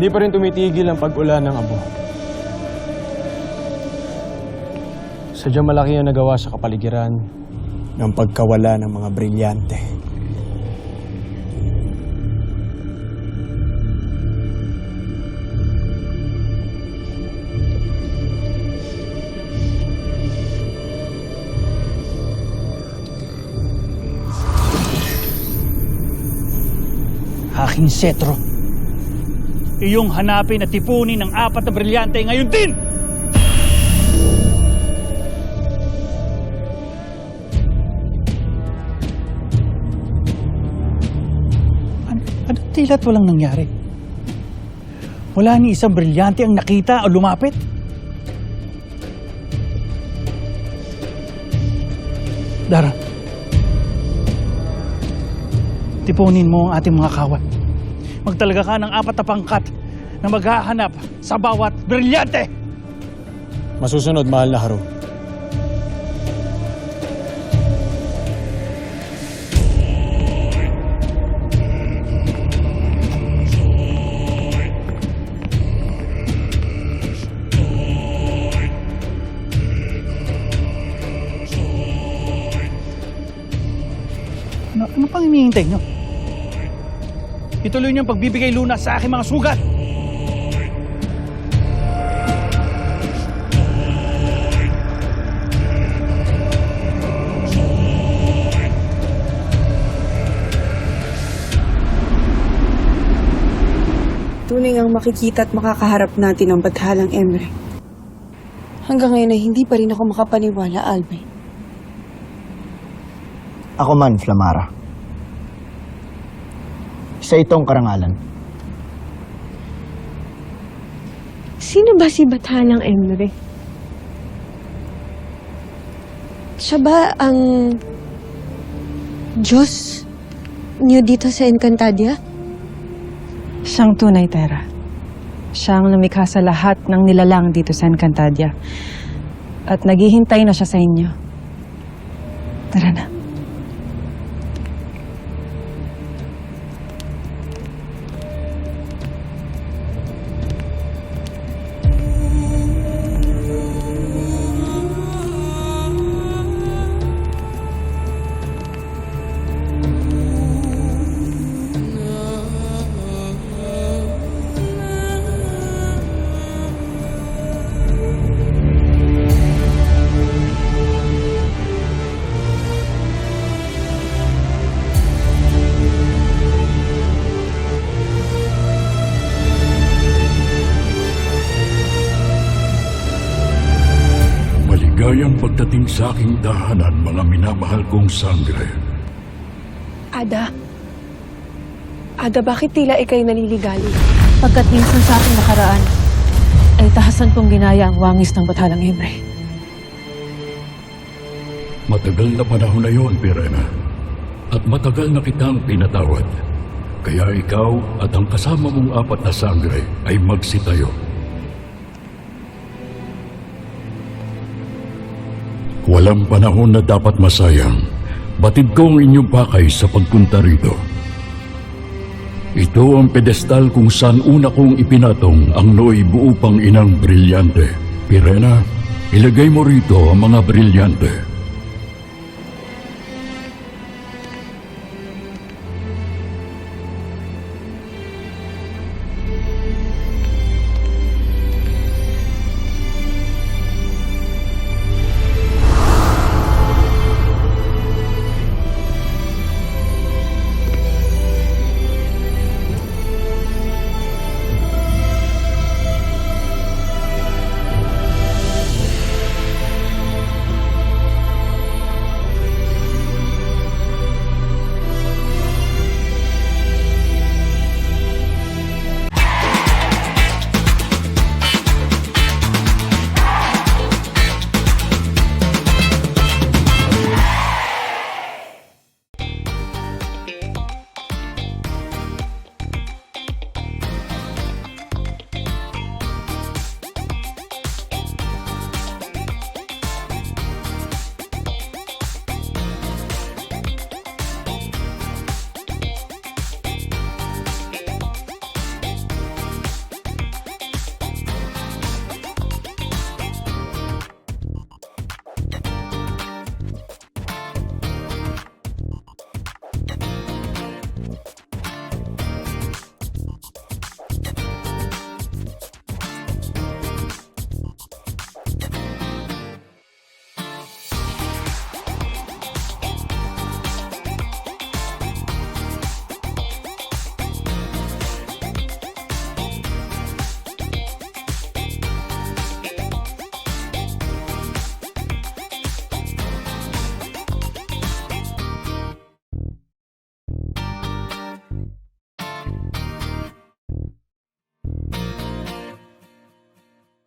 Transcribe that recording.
Hindi pa rin tumitigil ang pag-ulan ng abo. Sadyang malaki ang nagawa sa kapaligiran ng pagkawala ng mga brilyante. Aking setro. Iyong hanapin at tipunin ng apat na brilyante ngayon din! Ano, ano tila't walang nangyari? Wala ni isang brilyante ang nakita o lumapit? Dara. Tipunin mo ang ating mga kawat. Magtalaga ka ng apat na pangkat na maghahanap sa bawat brilyante. Masusunod, mahal na haro. Ano, ano pang hinihintay nyo? Ituloy niyo ang pagbibigay lunas sa aking mga sugat. Tunay ang makikita at makakaharap natin ang badhalang Emre. Hanggang ngayon ay hindi pa rin ako makapaniwala, Albay. Ako man, Flamara. Isa itong karangalan. Sino ba si Bathalang Emre? Siya ba ang Diyos niyo dito sa Encantadia? Siyang tunay, Tera. Siya ang lumikha sa lahat ng nilalang dito sa Encantadia. At naghihintay na siya sa inyo. Tara na. Maligayang pagdating sa aking tahanan, mga minamahal kong sangre. Ada. Ada, bakit tila ikay naliligali? Pagkat minsan sa aking nakaraan, ay tahasan kong ginaya ang wangis ng Bathalang Emre. Matagal na panahon na yon, Pirena. At matagal na kitang pinatawad. Kaya ikaw at ang kasama mong apat na sangre ay magsitayo. Walang panahon na dapat masayang. Batid ko ang inyong pakay sa pagpunta rito. Ito ang pedestal kung saan una kong ipinatong ang nooy buo pang inang brilyante. Pirena, ilagay mo rito ang mga brilyante.